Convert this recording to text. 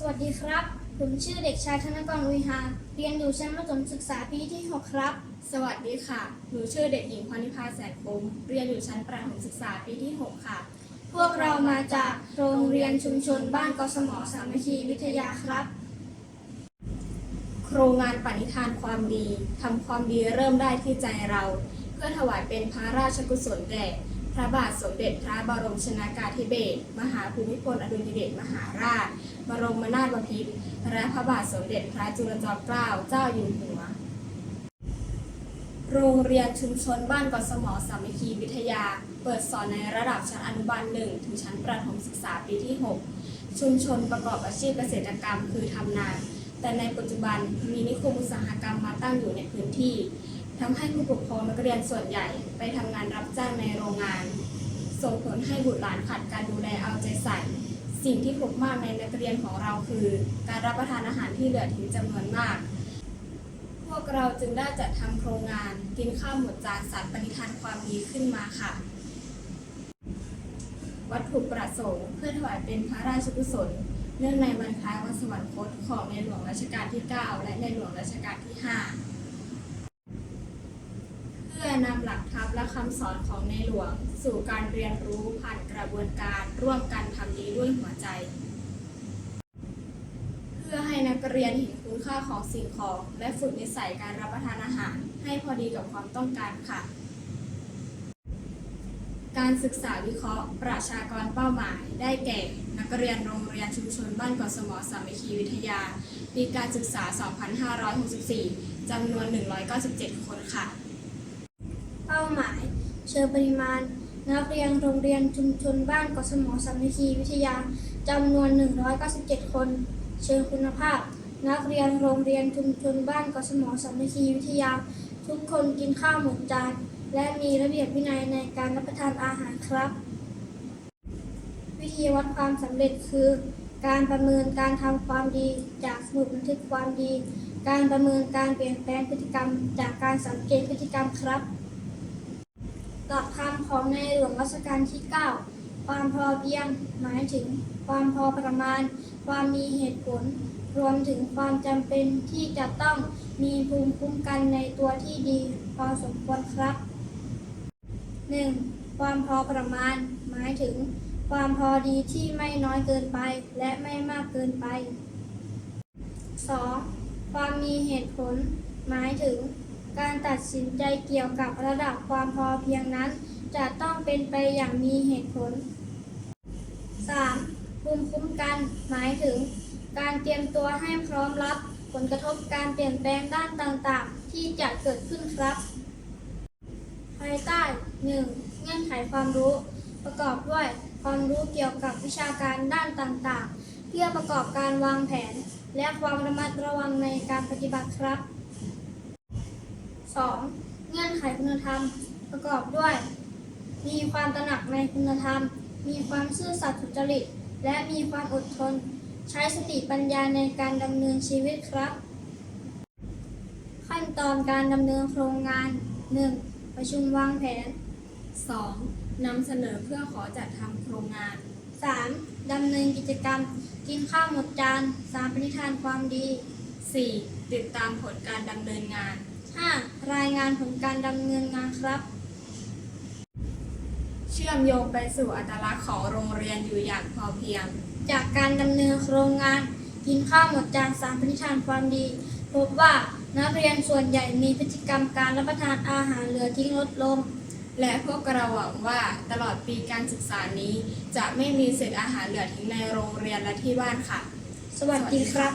สวัสดีครับ ผมชื่อเด็กชายธนกรอุยหา เรียนอยู่ชั้นประถมศึกษาปีที่ 6 ครับ สวัสดีค่ะ หนูชื่อเด็กหญิงพรนิพาแสนคมเรียนอยู่ชั้นประถมศึกษาปีที่ 6 ค่ะ พวกเรามาจากโรงเรียนชุมชนบ้านกสมสามัคคีวิทยาครับ โครงงานปณิธานความดีทำความดีเริ่มได้ที่ใจเรา เพื่อถวายเป็นพระราชกุศลแด่ พระบาทสมเด็จพระบรมชนากาธิเบศรมหาภูมิพลอดุลยเดชมหาราช บรมนาถบพิตรและพระบาทสมเด็จพระจุลจอมเกล้าเจ้าอยู่หัว โรงเรียนชุมชนบ้านกสมสามัคคีวิทยา เปิดสอนในระดับชั้นอนุบาลหนึ่งถึงชั้นประถมศึกษาปีที่ 6 ชุมชนประกอบอาชีพเกษตรกรรมคือทำนาแต่ในปัจจุบันมีนิคมอุตสาหกรรมมาตั้งอยู่ในพื้นที่ ทำให้ผู้ปกครองนักเรียนส่วนใหญ่ไปทำงานรับจ้างในโรงงาน ส่งผลให้บุตรหลานขาดการดูแลเอาใจใส่ สิ่งที่พบมากในนักเรียนของเราคือ การรับประทานอาหารที่เหลือทิ้งจำนวนมาก พวกเราจึงได้จัดทำโครงงานกินข้าวหมดจานสารปณิธานความดีขึ้นมาค่ะ วัตถุประสงค์เพื่อถวายเป็นพระราชกุศลเนื่องในวันคล้ายวันสวรรคตของในหลวงรัชกาลที่ 9 และในหลวงรัชกาลที่ 5 พื่อนำหลักธรรมและคำสอนของในหลวง สู่การเรียนรู้ผ่านกระบวนการร่วมกันทำดีด้วยหัวใจ เพื่อให้นักเรียนเห็นคุณค่าของสิ่งของ และฝึกนิสัยการรับประทานอาหาร ให้พอดีกับความต้องการค่ะ การศึกษาวิเคราะห์ ประชากรเป้าหมาย ได้แก่ นักเรียนโรงเรียนชุมชนบ้านเกาะสมอสามัคคีวิทยาปีการศึกษา 2564จำนวน 197 คนค่ะ ป้าหมาย เชิงปริมาณ นักเรียนโรงเรียนชุมชนบ้านกสมสามัคคีวิทยาจำนวน 197 คน เชิงคุณภาพ นักเรียนโรงเรียนชุมชนบ้านกสมสามัคคีวิทยา ทุกคนกินข้าวหมดจาน และมีระเบียบวินัยในการรับประทานอาหารครับ วิธีวัดความสำเร็จคือ การประเมินการทำความดีจากสมุดบันทึกความดีการประเมินการเปลี่ยนแปลงพฤติกรรมจากการสังเกตพฤติกรรมครับ หลักธรรมของในหลวงรัชกาลที่ 9 ความพอเพียงหมายถึงความพอประมาณ ความมีเหตุผล รวมถึงความจำเป็นที่จะต้องมีภูมิคุ้มกันในตัวที่ดีพอสมควรครับ 1. ความพอประมาณ หมายถึง ความพอดีที่ไม่น้อยเกินไป และไม่มากเกินไป 2. ความมีเหตุผล หมายถึง การตัดสินใจเกี่ยวกับระดับความพอเพียงนั้น จะต้องเป็นไปอย่างมีเหตุผล 3. ภูมิคุ้มกันหมายถึง การเตรียมตัวให้พร้อมรับ ผลกระทบการเปลี่ยนแปลงด้านต่างๆ ที่จะเกิดขึ้นครับ ภายใต้ 1. เงื่อนไขความรู้ ประกอบด้วยความรู้เกี่ยวกับวิชาการด้านต่างๆ เพื่อประกอบการวางแผน และความระมัดระวังในการปฏิบัติครับ 2. เงื่อนไขคุณธรรมประกอบด้วย มีความตระหนักในคุณธรรม มีความซื่อสัตย์สุจริต และมีความอดทน ใช้สติปัญญาในการดำเนินชีวิตครับ ขั้นตอนการดำเนินโครงงาน 1. ประชุมวางแผน 2. นำเสนอเพื่อขอจัดทำโครงงาน 3. ดำเนินกิจกรรม กินข้าวหมดจาน 3. ปณิธานความดี 4. ติดตามผลการดำเนินงาน 5. รายงานผลการดำเนินงานครับ เชื่อมโยงไปสู่อัตลักษณ์ของโรงเรียนอยู่อย่างพอเพียง จากการดำเนินโครงงานกินข้าวหมดจานสามปณิธานความดี พบว่านักเรียนส่วนใหญ่มีพฤติกรรมการรับประทานอาหารเหลือทิ้งลดลง และพวกเราหวังว่าตลอดปีการศึกษานี้ จะไม่มีเศษอาหารเหลือทิ้งในโรงเรียนและที่บ้านค่ะ สวัสดีครับ